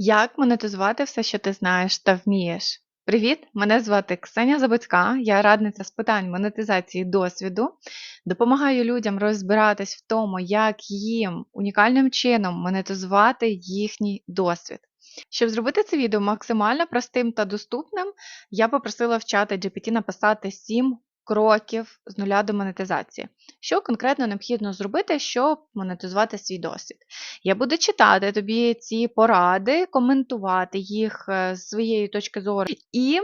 Як монетизувати все, що ти знаєш та вмієш? Привіт! Мене звати Ксеня Забицька, я радниця з питань монетизації досвіду. Допомагаю людям розбиратись в тому, як їм унікальним чином монетизувати їхній досвід. Щоб зробити це відео максимально простим та доступним, я попросила в чати GPT написати 7 кроків з нуля до монетизації. Що конкретно необхідно зробити, щоб монетизувати свій досвід? Я буду читати тобі ці поради, коментувати їх е, з своєї точки зору і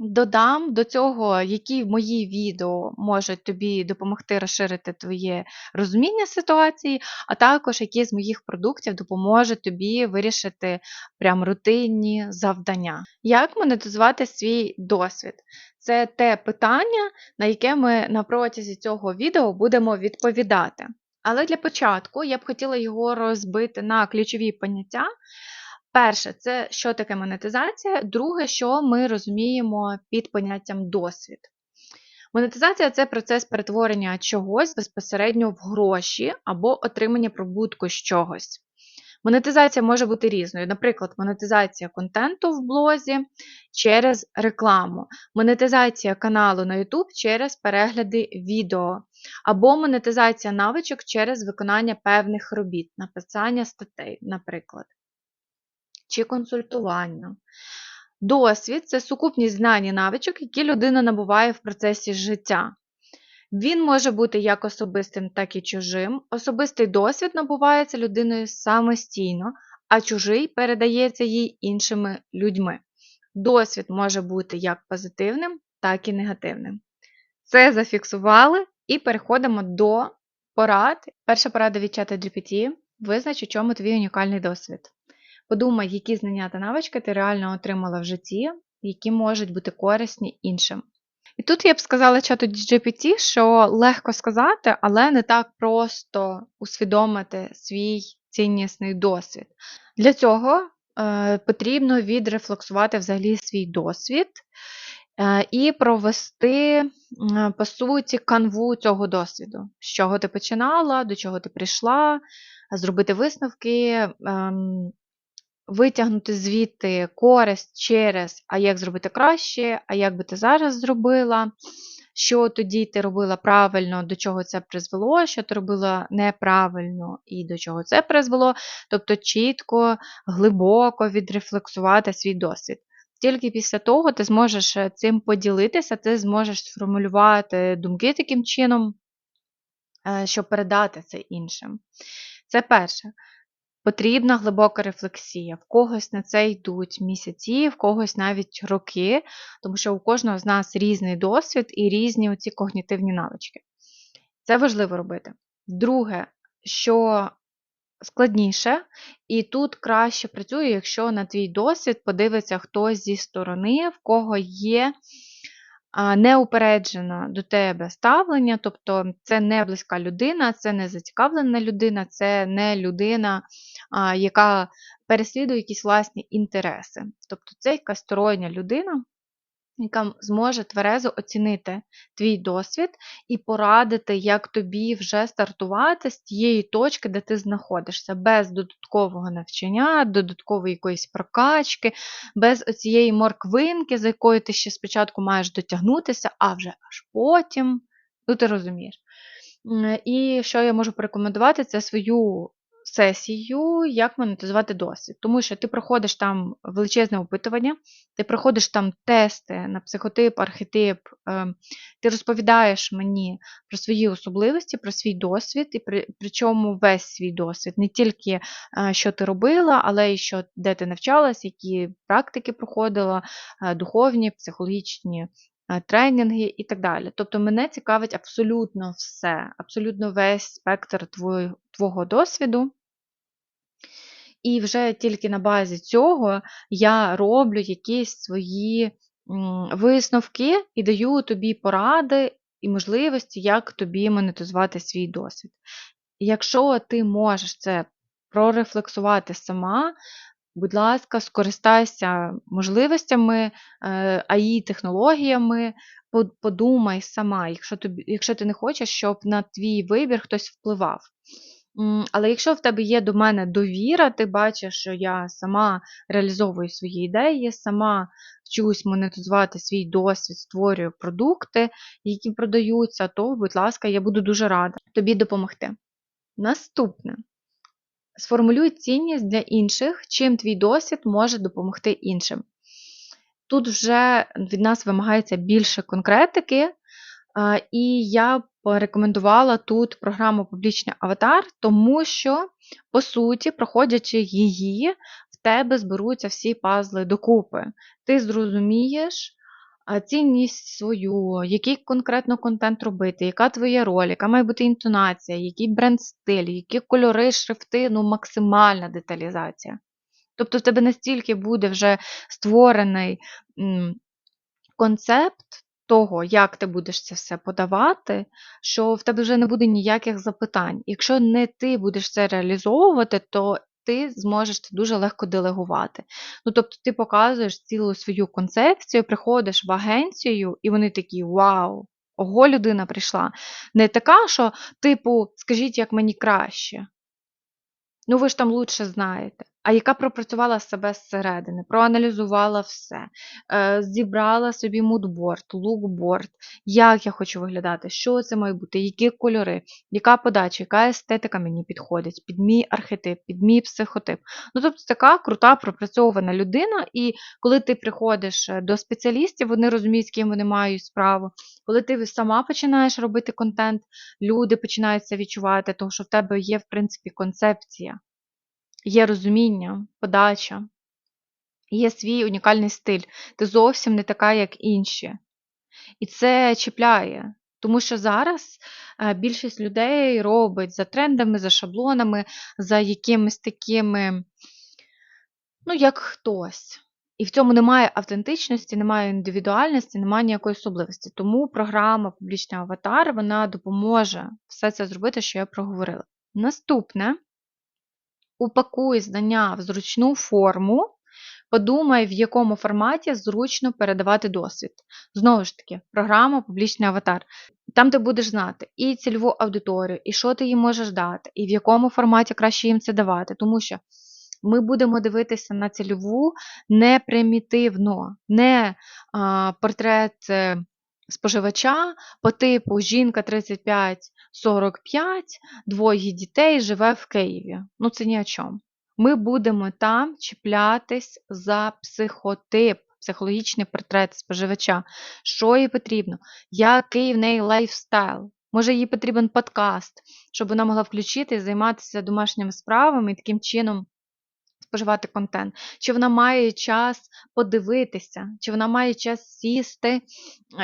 Додам до цього, які мої відео можуть тобі допомогти розширити твоє розуміння ситуації, а також які з моїх продуктів допоможуть тобі вирішити прям рутинні завдання. Як монетизувати свій досвід? Це те питання, на яке ми на протязі цього відео будемо відповідати. Але для початку я б хотіла його розбити на ключові поняття. Перше, це що таке монетизація. Друге, що ми розуміємо під поняттям досвід. Монетизація це процес перетворення чогось безпосередньо в гроші або отримання прибутку з чогось. Монетизація може бути різною. Наприклад, монетизація контенту в блозі через рекламу, монетизація каналу на YouTube через перегляди відео, або монетизація навичок через виконання певних робіт, написання статей, наприклад чи консультування. Досвід це сукупність знань і навичок, які людина набуває в процесі життя. Він може бути як особистим, так і чужим. Особистий досвід набувається людиною самостійно, а чужий передається їй іншими людьми. Досвід може бути як позитивним, так і негативним. Це зафіксували і переходимо до порад. Перша порада від чата GPT визнач, у чому твій унікальний досвід. Подумай, які знання та навички ти реально отримала в житті, які можуть бути корисні іншим. І тут я б сказала чату GPT, що легко сказати, але не так просто усвідомити свій ціннісний досвід. Для цього е, потрібно відрефлексувати взагалі свій досвід е, і провести, е, по суті, канву цього досвіду, з чого ти починала, до чого ти прийшла, зробити висновки. Е, витягнути звідти користь через, а як зробити краще, а як би ти зараз зробила, що тоді ти робила правильно, до чого це призвело, що ти робила неправильно і до чого це призвело. Тобто чітко, глибоко відрефлексувати свій досвід. Тільки після того ти зможеш е, цим поділитися, ти зможеш сформулювати думки таким чином, е, щоб передати це іншим. Це перше. Потрібна глибока рефлексія. В когось на це йдуть місяці, в когось навіть роки, тому що у кожного з нас різний досвід і різні оці когнітивні навички. Це важливо робити. Друге, що складніше, і тут краще працює, якщо на твій досвід подивиться хтось зі сторони, в кого є неупереджене до тебе ставлення, тобто це не близька людина, це не зацікавлена людина, це не людина, яка переслідує якісь власні інтереси. Тобто це якась стороння людина, яка зможе тверезо оцінити твій досвід і порадити, як тобі вже стартувати з тієї точки, де ти знаходишся, без додаткового навчання, додаткової якоїсь прокачки, без оцієї морквинки, за якою ти ще спочатку маєш дотягнутися, а вже аж потім, ну ти розумієш. І що я можу порекомендувати, це свою сесію, як монетизувати досвід. Тому що ти проходиш там величезне опитування, ти проходиш там тести на психотип, архетип, ем, ти розповідаєш мені про свої особливості, про свій досвід, і при, причому весь свій досвід, не тільки е, що ти робила, але й що, де ти навчалась, які практики проходила, е, духовні, психологічні. Е, тренінги і так далі. Тобто мене цікавить абсолютно все, абсолютно весь спектр твого досвіду. І вже тільки на базі цього я роблю якісь свої висновки і даю тобі поради і можливості, як тобі монетизувати свій досвід. Якщо ти можеш це прорефлексувати сама, будь ласка, скористайся можливостями, АІ технологіями, подумай сама, якщо ти не хочеш, щоб на твій вибір хтось впливав. Але якщо в тебе є до мене довіра, ти бачиш, що я сама реалізовую свої ідеї, сама вчусь монетизувати свій досвід, створюю продукти, які продаються, то, будь ласка, я буду дуже рада тобі допомогти. Наступне. Сформулюй цінність для інших, чим твій досвід може допомогти іншим. Тут вже від нас вимагається більше конкретики, і я порекомендувала тут програму Публічний аватар, тому що, по суті, проходячи її, в тебе зберуться всі пазли докупи. Ти зрозумієш цінність свою, який конкретно контент робити, яка твоя роль, яка має бути інтонація, який бренд-стиль, які кольори, шрифти, ну максимальна деталізація. Тобто в тебе настільки буде вже створений концепт того, як ти будеш це все подавати, що в тебе вже не буде ніяких запитань. Якщо не ти будеш це реалізовувати, то ти зможеш це дуже легко делегувати. Ну, тобто, ти показуєш цілу свою концепцію, приходиш в агенцію, і вони такі: Вау! Ого, людина прийшла. Не така, що, типу, скажіть, як мені краще. Ну, ви ж там лучше знаєте. А яка пропрацювала себе зсередини, проаналізувала все, е, зібрала собі мудборд, лукборд, як я хочу виглядати, що це має бути, які кольори, яка подача, яка естетика мені підходить, під мій архетип, під мій психотип. Ну, тобто така крута пропрацьована людина, і коли ти приходиш е, до спеціалістів, вони розуміють, з ким вони мають справу. Коли ти сама починаєш робити контент, люди починають це відчувати, тому що в тебе є, в принципі, концепція. Є розуміння, подача, є свій унікальний стиль. Ти зовсім не така, як інші. І це чіпляє. Тому що зараз е, більшість людей робить за трендами, за шаблонами, за якимись такими, ну, як хтось. І в цьому немає автентичності, немає індивідуальності, немає ніякої особливості. Тому програма Публічний аватар вона допоможе все це зробити, що я проговорила. Наступне упакуй знання в зручну форму, подумай, в якому форматі зручно передавати досвід. Знову ж таки, програма Публічний аватар. Там ти будеш знати і цільову аудиторію, і що ти їм можеш дати, і в якому форматі краще їм це давати. Тому що ми будемо дивитися на цільову не примітивно, не а, портрет е, споживача по типу жінка 35-45, двоє дітей живе в Києві. Ну це ні о чому. Ми будемо там чіплятись за психотип, психологічний портрет споживача. Що їй потрібно? Який в неї лайфстайл? Може, їй потрібен подкаст, щоб вона могла включити і займатися домашніми справами і таким чином споживати контент, чи вона має час подивитися, чи вона має час сісти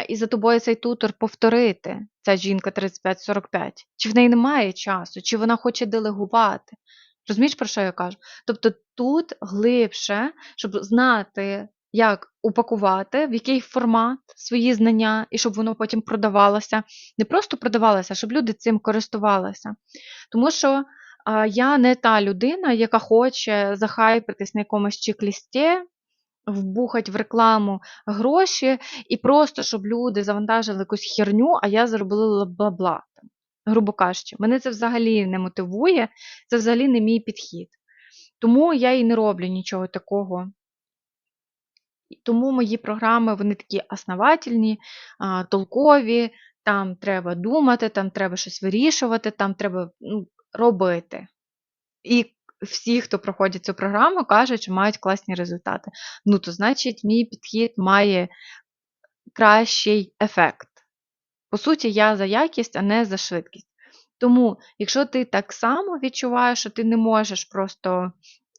і за тобою цей тутор повторити, ця жінка 35-45, чи в неї немає часу, чи вона хоче делегувати. Розумієш, про що я кажу? Тобто тут глибше, щоб знати, як упакувати, в який формат свої знання, і щоб воно потім продавалося. Не просто продавалося, а щоб люди цим користувалися. Тому що я не та людина, яка хоче захайпитись на якомусь чек-лісті, вбухати в рекламу гроші, і просто щоб люди завантажили якусь херню, а я заробила бла-бла. Грубо кажучи, мене це взагалі не мотивує, це взагалі не мій підхід. Тому я і не роблю нічого такого. Тому мої програми вони такі основательні, толкові, там треба думати, там треба щось вирішувати, там треба ну, робити. І всі, хто проходять цю програму, кажуть, що мають класні результати. Ну, то значить, мій підхід має кращий ефект. По суті, я за якість, а не за швидкість. Тому, якщо ти так само відчуваєш, що ти не можеш просто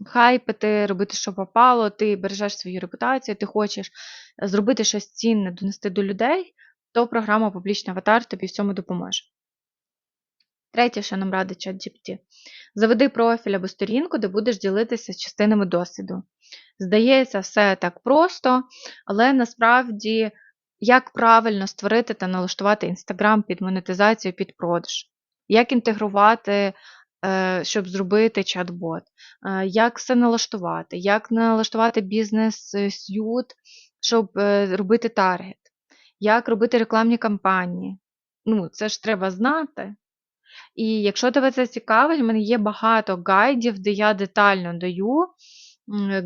хайпити, робити, що попало, ти бережеш свою репутацію, ти хочеш зробити щось цінне, донести до людей, то програма Публічний аватар тобі в цьому допоможе. Третє, що нам радить ChatGPT. Заведи профіль або сторінку, де будеш ділитися частинами досвіду. Здається, все так просто, але насправді, як правильно створити та налаштувати Інстаграм під монетизацію, під продаж, як інтегрувати, е, щоб зробити чат-бот, е, як все налаштувати, як налаштувати бізнес-сют, щоб е, робити таргет, як робити рекламні кампанії. Ну, це ж треба знати. І якщо тебе це цікавить, в мене є багато гайдів, де я детально даю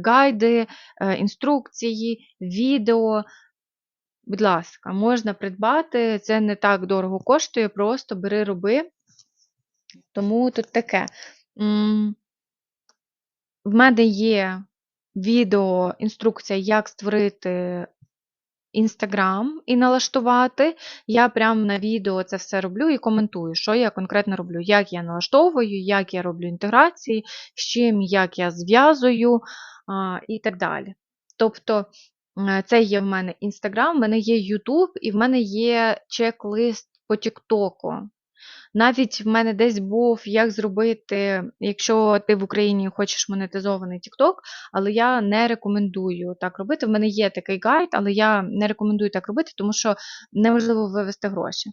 гайди, е, інструкції, відео. Будь ласка, можна придбати, це не так дорого коштує, просто бери, роби. Тому тут таке. В мене є відео, інструкція, як створити Інстаграм і налаштувати. Я прямо на відео це все роблю і коментую, що я конкретно роблю, як я налаштовую, як я роблю інтеграції, з чим, як я зв'язую і так далі. Тобто, е, це є в мене Інстаграм, в мене є Ютуб і в мене є чек-лист по Тіктоку. Навіть в мене десь був, як зробити, якщо ти в Україні хочеш монетизований TikTok, але я не рекомендую так робити. В мене є такий гайд, але я не рекомендую так робити, тому що неможливо вивести гроші.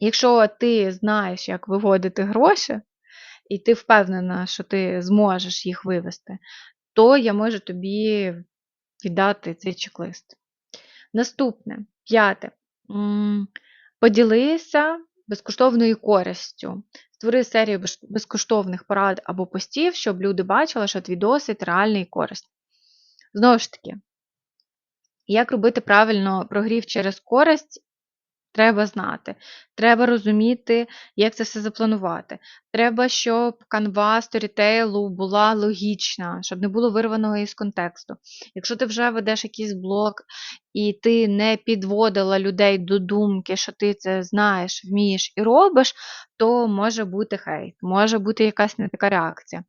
Якщо ти знаєш, як виводити гроші, і ти впевнена, що ти зможеш їх вивести, то я можу тобі віддати цей чек-лист. Наступне, п'яте. Поділися безкоштовною користю. Створи серію безкоштовних порад або постів, щоб люди бачили, що твій досвід реальний і корисний. Знову ж таки, як робити правильно прогрів через користь, треба знати. Треба розуміти, як це все запланувати. Треба, щоб канва сторітейлу була логічна, щоб не було вирваного із контексту. Якщо ти вже ведеш якийсь блог і ти не підводила людей до думки, що ти це знаєш, вмієш і робиш, то може бути хейт, може бути якась не така реакція.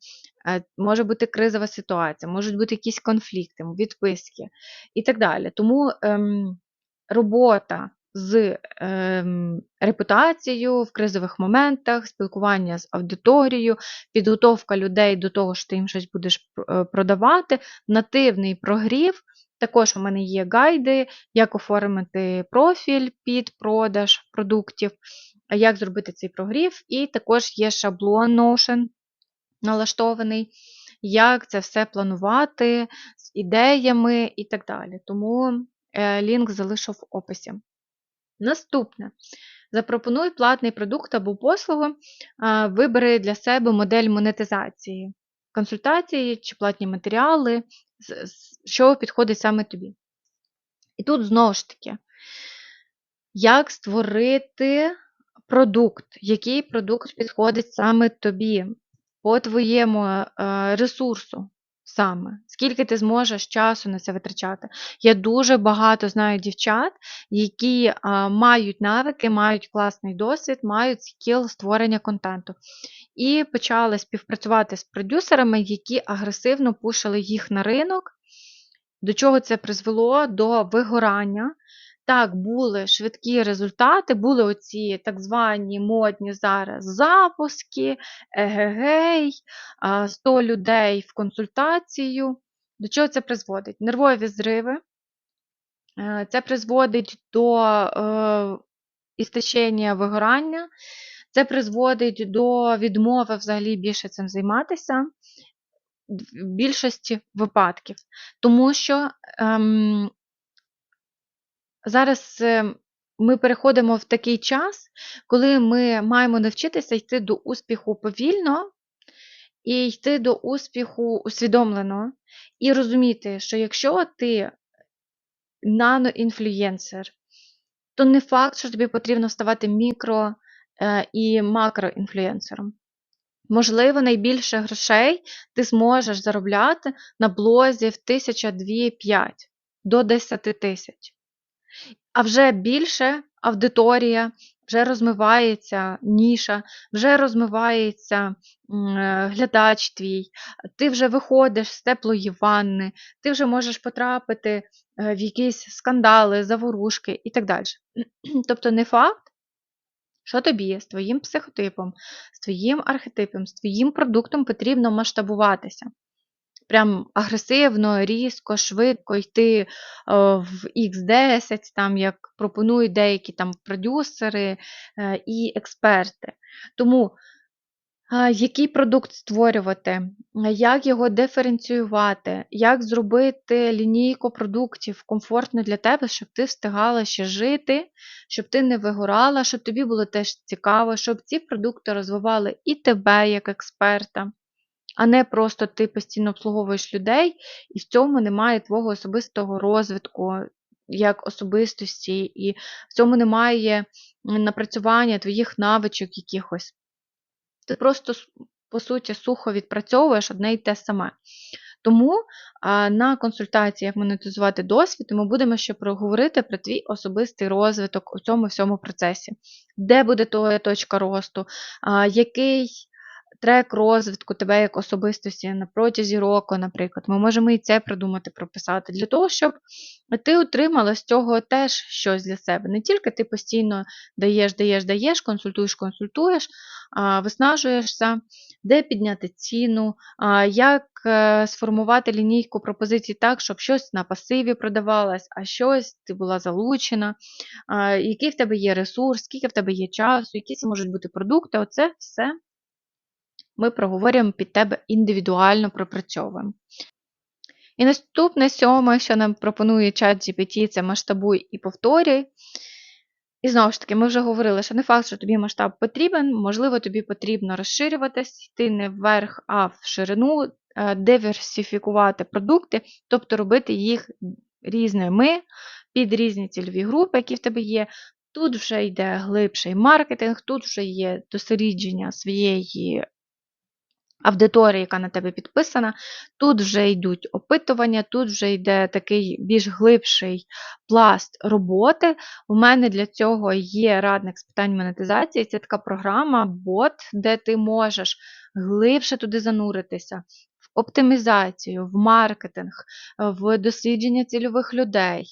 е, Може бути кризова ситуація, можуть бути якісь конфлікти, відписки і так далі. Тому ем, робота з ем, репутацією в кризових моментах, спілкування з аудиторією, підготовка людей до того, що ти їм щось будеш е, продавати, нативний прогрів. Також у мене є гайди, як оформити профіль під продаж продуктів, як зробити цей прогрів, і також є шаблон Notion налаштований, як це все планувати з ідеями і так далі. Тому е, лінк залишу в описі. Наступне. Запропонуй платний продукт або послугу, вибери для себе модель монетизації, консультації чи платні матеріали, що підходить саме тобі. І тут знову ж таки, як створити продукт, який продукт підходить саме тобі, по твоєму е, ресурсу саме, скільки ти зможеш часу на це витрачати. Я дуже багато знаю дівчат, які а, мають навики, мають класний досвід, мають скіл створення контенту. І почали співпрацювати з продюсерами, які агресивно пушили їх на ринок. До чого це призвело? До вигорання. Так, були швидкі результати, були оці так звані модні зараз запуски, егегей, 100 людей в консультацію. До чого це призводить? Нервові зриви. Е, Це призводить до е, істощення вигорання, це призводить до відмови взагалі більше цим займатися в більшості випадків. Тому що ем, зараз е, ми переходимо в такий час, коли ми маємо навчитися йти до успіху повільно і йти до успіху усвідомлено, і розуміти, що якщо ти наноінфлюєнсер, то не факт, що тобі потрібно ставати мікро е, і макроінфлюєнсером. Можливо, найбільше грошей ти зможеш заробляти на блозі в 1000, 2, 5 до 10 тисяч. А вже більше аудиторія, вже розмивається ніша, вже розмивається е, глядач твій, ти вже виходиш з теплої ванни, ти вже можеш потрапити е, в якісь скандали, заворушки і так далі. Тобто не факт, що тобі з твоїм психотипом, з твоїм архетипом, з твоїм продуктом потрібно масштабуватися. Прям агресивно, різко, швидко йти е, в X10, там, як пропонують деякі там продюсери е, і експерти. Тому Який продукт створювати, як його диференціювати, як зробити лінійку продуктів комфортно для тебе, щоб ти встигала ще жити, щоб ти не вигорала, щоб тобі було теж цікаво, щоб ці продукти розвивали і тебе як експерта, а не просто ти постійно обслуговуєш людей, і в цьому немає твого особистого розвитку як особистості, і в цьому немає напрацювання твоїх навичок якихось. Ти просто, по суті, сухо відпрацьовуєш одне й те саме. Тому на консультації, як монетизувати досвід, ми будемо ще проговорити про твій особистий розвиток у цьому всьому процесі. Де буде твоя точка росту, який трек розвитку тебе як особистості на протязі року, наприклад. Ми можемо і це придумати, прописати, для того, щоб ти отримала з цього теж щось для себе. Не тільки ти постійно даєш, даєш, даєш, консультуєш, консультуєш, виснажуєшся, де підняти ціну, як е, сформувати лінійку пропозицій так, щоб щось на пасиві продавалось, а щось ти була залучена, який в тебе є ресурс, скільки в тебе є часу, які це можуть бути продукти. Оце все ми проговорюємо під тебе індивідуально пропрацьовуємо. І наступне сьоме, що нам пропонує чат GPT, це масштабуй і повторюй. І знову ж таки, ми вже говорили, що не факт, що тобі масштаб потрібен, можливо, тобі потрібно розширюватись, йти не вверх, а в ширину, е, диверсифікувати продукти, тобто робити їх різними під різні цільові групи, які в тебе є. Тут вже йде глибший маркетинг, тут вже є дослідження своєї аудиторії, яка на тебе підписана. Тут вже йдуть опитування, тут вже йде такий більш глибший пласт роботи. У мене для цього є радник з питань монетизації. Це така програма, бот, де ти можеш глибше туди зануритися. Оптимізацію, в маркетинг, в дослідження цільових людей,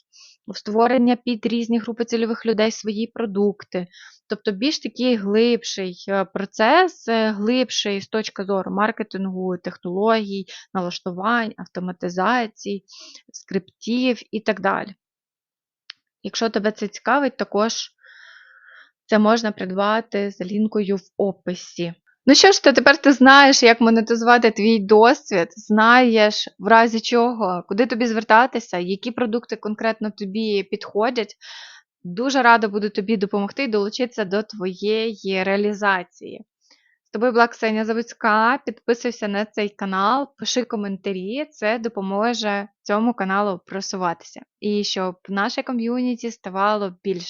в створення під різні групи цільових людей свої продукти. Тобто більш такий глибший е, процес, е, глибший з точки зору маркетингу, технологій, налаштувань, автоматизацій, скриптів і так далі. Якщо тебе це цікавить, також це можна придбати за лінкою в описі. Ну що ж, то тепер ти знаєш, як монетизувати твій досвід, знаєш, в разі чого, куди тобі звертатися, які продукти конкретно тобі підходять. Дуже рада буду тобі допомогти долучитися до твоєї реалізації. З тобою була Ксенія Заводська. Підписуйся на цей канал, пиши коментарі, це допоможе цьому каналу просуватися. І щоб наше ком'юніті ставало більше.